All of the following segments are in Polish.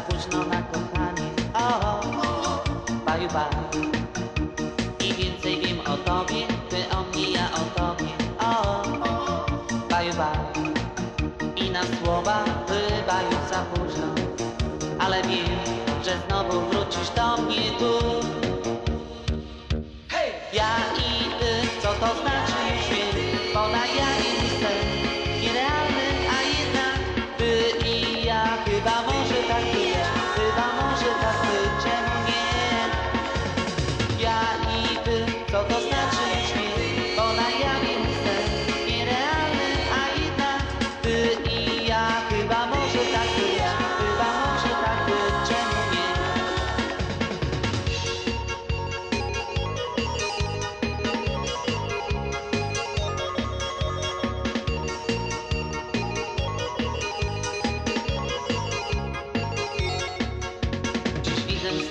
późno na kochanie, o, baju baju. I więcej wiem o tobie, ty o mnie, ja o tobie, o, baju baju. I na słowa wybaju za późno, ale wiem, że znowu wrócisz do mnie tu. Ja i ty, co to znaczy już bo na ja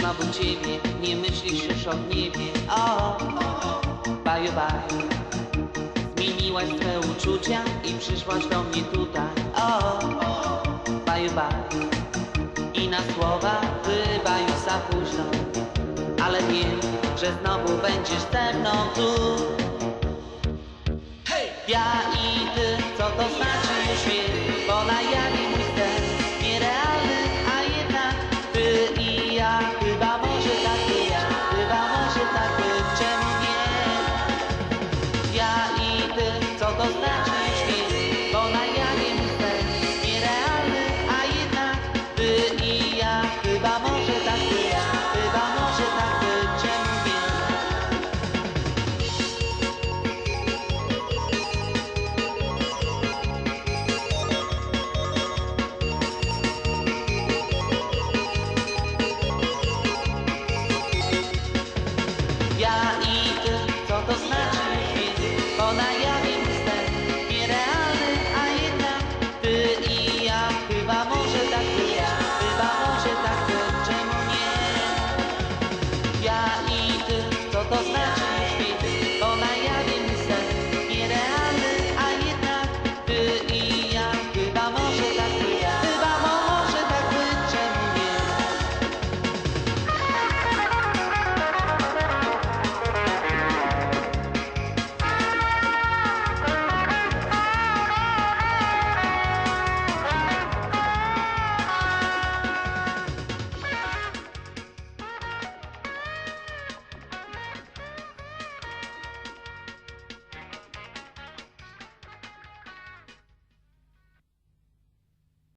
znowu ciebie, nie myślisz już o niebie. O, bye bye. Zmieniłaś swe uczucia i przyszłaś do mnie tutaj. O, bye bye. I na słowa chyba już za późno. Ale wiem, że znowu będziesz ze mną tu. Ja i ty, co to znaczy my